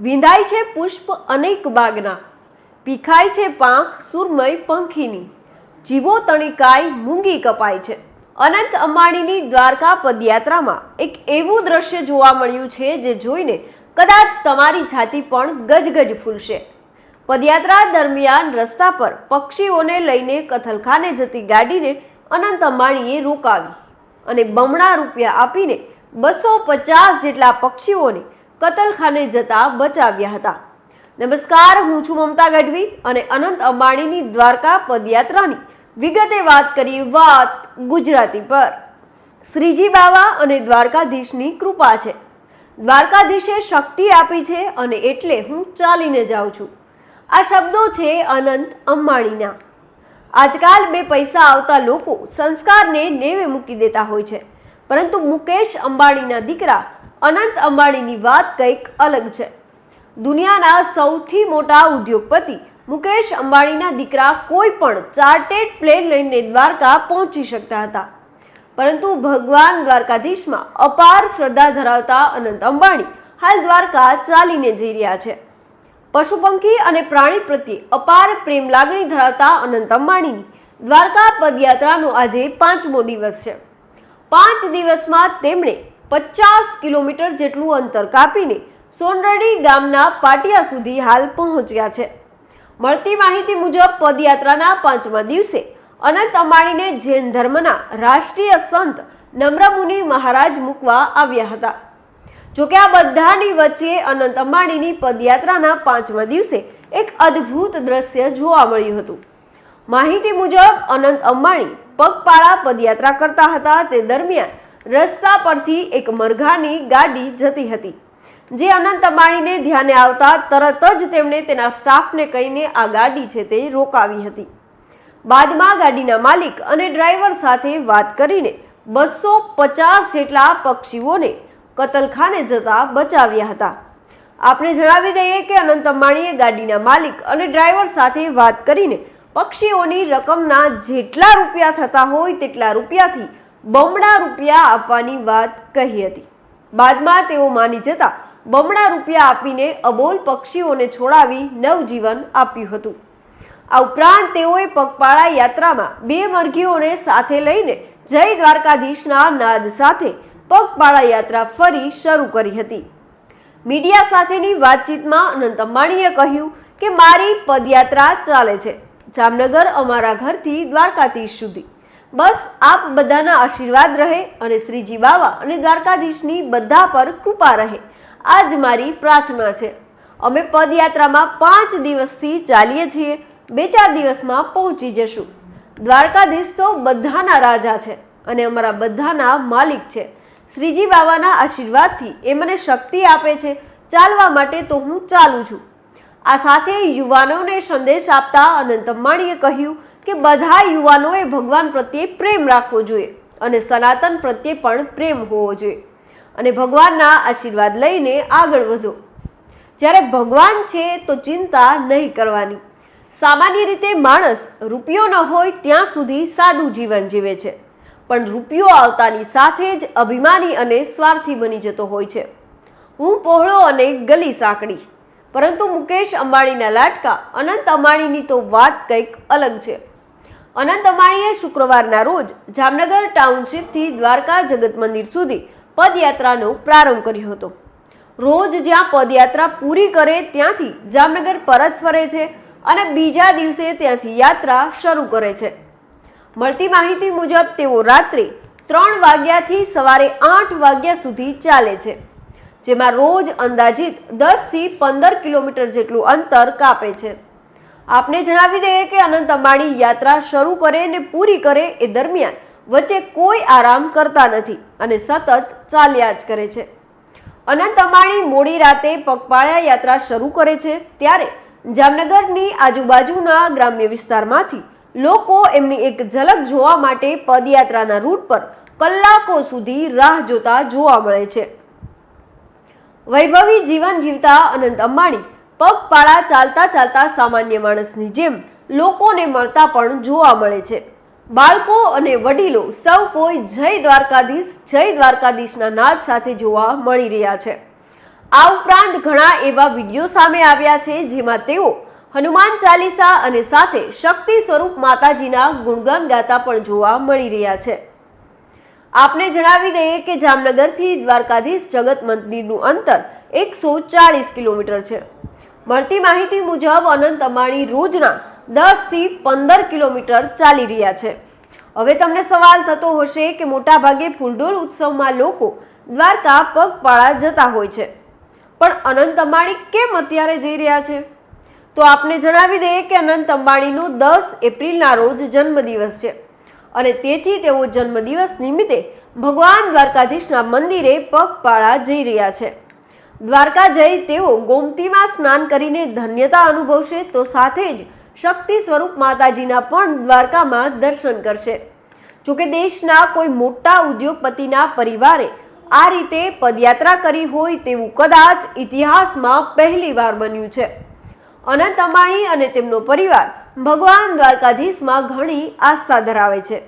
વિંધાય છે પુષ્પ અનેક બાગના. પીખાય છે પાંખ સુરમય પંખીની. જીવો તણિકાય મૂંગી કપાય છે. અનંત અંબાણીની દ્વારકા પદયાત્રામાં એક એવું દ્રશ્ય જોવા મળ્યું છે જે જોઈને કદાચ તમારી છાતી પણ ગજગજ ફૂલશે. પદયાત્રા દરમિયાન રસ્તા પર પક્ષીઓને લઈને કથલખાને જતી ગાડીને અનંત અંબાણીએ રોકાવી અને બમણા રૂપિયા આપીને બસો પચાસ જેટલા પક્ષીઓને કતલખાને જતા બચાવ્યા હતા. નમસ્કાર, હું છું મમતા ગઢવી અને અનંત અંબાણીની દ્વારકા પદયાત્રાની વિગતે વાત કરી વાત ગુજરાતી પર. શ્રીજી બાવા અને દ્વારકાધીશની કૃપા છે. દ્વારકાધીશે શક્તિ આપી છે અને એટલે હું ચાલીને જાઉં છું. આ શબ્દો છે અનંત અંબાણીના. આજકાલ બે પૈસા આવતા લોકો સંસ્કારને નેવે મૂકી દેતા હોય છે. પરંતુ મુકેશ અંબાણીના દીકરા અનંત અંબાણીની વાત કંઈક અલગ છે. દુનિયાના સૌથી મોટા ઉદ્યોગપતિ મુકેશ અંબાણીના દીકરા કોઈ પણ ચાર્ટેડ પ્લેન લઈને દ્વારકા પહોંચી શકતા હતા. પરંતુ ભગવાન દ્વારકાધીશમાં અપાર શ્રદ્ધા ધરાવતા અનંત અંબાણી હાલ દ્વારકા ચાલીને જઈ રહ્યા છે. પશુ પંખી અને પ્રાણી પ્રત્યે અપાર પ્રેમ લાગણી ધરાવતા અનંત અંબાણીની દ્વારકા પદયાત્રાનો આજે પાંચમો દિવસ છે. પાંચ દિવસમાં તેમણે પચાસ કિલોમીટર જેટલું અંતર કાપીને સોનરડી ગામના પાટિયા સુધી હાલ પહોંચ્યા છે. મળતી માહિતી મુજબ પદયાત્રાના પાંચમા દિવસે અનંત અંબાણીને જૈન ધર્મના રાષ્ટ્રીય સંત નમ્રમુનિ મહારાજ મૂકવા આવ્યા હતા. જોકે આ બધાની વચ્ચે અનંત અંબાણીની પદયાત્રાના પાંચમા દિવસે એક અદ્ભુત દ્રશ્ય જોવા મળ્યું હતું. માહિતી મુજબ અનંત અંબાણી પગપાળા પદયાત્રા કરતા હતા. તે દરમિયાન રસ્તા પરથી એક મરઘાની ગાડી જતી હતી, જે અનંત અંબાણીને ધ્યાને આવતા તરત જ તેમણે તેના સ્ટાફને કહીને આ ગાડી છે તે રોકાવી હતી. બાદમાં ગાડીના માલિક અને ડ્રાઈવર સાથે વાત કરીને બસો પચાસ જેટલા પક્ષીઓને કતલખાને જતા બચાવ્યા હતા. આપણે જણાવી દઈએ કે અનંત અંબાણીએ ગાડીના માલિક અને ડ્રાઈવર સાથે વાત કરીને પક્ષીઓની રકમના જેટલા રૂપિયા થતા હોય તેટલા રૂપિયાથી બમણા રૂપિયા આપવાની વાત કહી હતી. બાદમાં તેઓ માની જતા બમણા રૂપિયા આપીને અબોલ પક્ષીઓને છોડાવી નવજીવન આપ્યું હતું. આ ઉપરાંત તેઓએ પગપાળા યાત્રામાં બે મરઘીઓને સાથે લઈને જય દ્વારકાધીશના નાદ સાથે પગપાળા યાત્રા ફરી શરૂ કરી હતી. મીડિયા સાથેની વાતચીતમાં અનંત અંબાણીએ કહ્યું કે મારી પદયાત્રા ચાલે છે. જામનગર અમારા ઘરથી દ્વારકાધીશ સુધી. બસ આપ બધાના આશીર્વાદ રહે અને શ્રીજી બાવા અને દ્વારકાધીશની બધા પર કૃપા રહે. આ જ મારી પ્રાર્થના છે. અમે પદયાત્રામાં પાંચ દિવસથી ચાલીએ છીએ. બે ચાર દિવસમાં પહોંચી જશું. દ્વારકાધીશ તો બધાના રાજા છે અને અમારા બધાના માલિક છે. શ્રીજી બાવાના આશીર્વાદથી એ મને શક્તિ આપે છે. ચાલવા માટે તો હું ચાલું છું. આ સાથે યુવાનોને સંદેશ આપતા અનંત અંબાણીએ કહ્યું કે બધા યુવાનોએ ભગવાન પ્રત્યે પ્રેમ રાખવો જોઈએ અને સનાતન પ્રત્યે પણ પ્રેમ હોવો જોઈએ. અને ભગવાનના આશીર્વાદ લઈને આગળ વધો. જ્યારે ભગવાન છે તો ચિંતા નહીં કરવાની. સામાન્ય રીતે માણસ રૂપિયો ન હોય ત્યાં સુધી સાદું જીવન જીવે છે. પણ રૂપિયો આવતાની સાથે જ અભિમાની અને સ્વાર્થી બની જતો હોય છે. હું પહોળો અને ગલી સાંકડી. પરંતુ મુકેશ અંબાણીના લાટકા અનંત અંબાણીની તો વાત કંઈક અલગ છે. અનંત અંબાણીએ શુક્રવારના રોજ જામનગર ટાઉનશીપથી દ્વારકા જગત મંદિર સુધી પદયાત્રાનો પ્રારંભ કર્યો હતો. રોજ જ્યાં પદયાત્રા પૂરી કરે ત્યાંથી જામનગર પરત ફરે છે અને બીજા દિવસે ત્યાંથી યાત્રા શરૂ કરે છે. મળતી માહિતી મુજબ તેઓ રાત્રે ત્રણ વાગ્યાથી સવારે આઠ વાગ્યા સુધી ચાલે છે. જેમાં રોજ અંદાજિત દસથી પંદર કિલોમીટર જેટલું અંતર કાપે છે. આપને જણાવી દઈએ કે અનંત અંબાણી યાત્રા શરૂ કરે અને પૂરી કરે એ દરમિયાન વચ્ચે કોઈ આરામ કરતા નથી અને સતત ચાલ્યા જ કરે છે. અનંત અંબાણી મોડી રાતે પગપાળા યાત્રા શરૂ કરે છે ત્યારે જામનગરની આજુબાજુના ગ્રામ્ય વિસ્તારમાંથી લોકો એમની એક ઝલક જોવા માટે પદયાત્રાના રૂટ પર કલાકો સુધી રાહ જોતા જોવા મળે છે. વૈભવી જીવન જીવતા અનંત અંબાણી. પગપાળા ચાલતા ચાલતા સામાન્ય માણસની જેમ લોકોને મળતા પણ જોવા મળે છે. બાળકો અને વડીલો સૌ કોઈ જય દ્વારકાધીશ, જય દ્વારકાધીશના નાદ સાથે જોવા મળી રહ્યા છે. આ ઉપરાંત ઘણા એવા વીડિયો સામે આવ્યા છે જેમાં તેઓ હનુમાન ચાલીસા અને સાથે શક્તિ સ્વરૂપ માતાજીના ગુણગાન ગાતા પણ જોવા મળી રહ્યા છે. આપને જણાવી દઈએ કે જામનગરથી દ્વારકાધીશ જગત મંદિરનું અંતર એકસો ચાળીસ કિલોમીટર છે. મળતી માહિતી મુજબ અનંત અંબાણી રોજના દસથી પંદર કિલોમીટર ચાલી રહ્યા છે. હવે તમને સવાલ થતો હશે કે મોટાભાગે ફૂલડોલ ઉત્સવમાં લોકો દ્વારકા પગપાળા જતા હોય છે. પણ અનંત અંબાણી કેમ અત્યારે જઈ રહ્યા છે? તો આપને જણાવી દઈએ કે અનંત અંબાણીનો દસ એપ્રિલના રોજ જન્મદિવસ છે. અને તેથી તેઓ જન્મદિવસ નિમિત્તે ભગવાન દ્વારકાધીશના મંદિરે પગપાળા જઈ રહ્યા છે. દ્વારકા જઈ તેઓ ગોમતીમાં સ્નાન કરીને ધન્યતા અનુભવશે તો સાથે જ શક્તિ સ્વરૂપ માતાજીના પણ દ્વારકામાં દર્શન કરશે. જોકે દેશના કોઈ મોટા ઉદ્યોગપતિના પરિવારે આ રીતે પદયાત્રા કરી હોય તેવું કદાચ ઇતિહાસમાં પહેલીવાર બન્યું છે. અનંત અંબાણી અને તેમનો પરિવાર ભગવાન દ્વારકાધીશમાં ઘણી આસ્થા ધરાવે છે.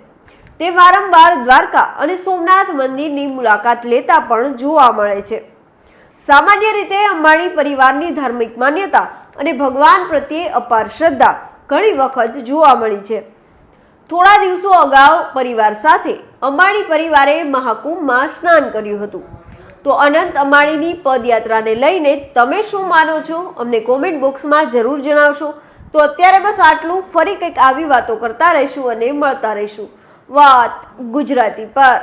તે વારંવાર દ્વારકા અને સોમનાથ મંદિરની મુલાકાત લેતા પણ જોવા મળે છે. સામાન્ય રીતે અંબાણી પરિવારની ધાર્મિક માન્યતા અને ભગવાન પ્રત્યે અપાર શ્રદ્ધા ઘણી વખત જોવા મળી છે. થોડા દિવસો અગાઉ પરિવાર સાથે અંબાણી પરિવારે મહાકુંભમાં સ્નાન કર્યું હતું. તો અનંત અંબાણીની પદયાત્રાને લઈને તમે શું માનો છો? અમને કોમેન્ટ બોક્સમાં જરૂર જણાવશો. તો અત્યારે બસ આટલું. ફરી કંઈક આવી વાતો કરતા રહીશું અને મળતા રહીશું. વાત ગુજરાતી પર.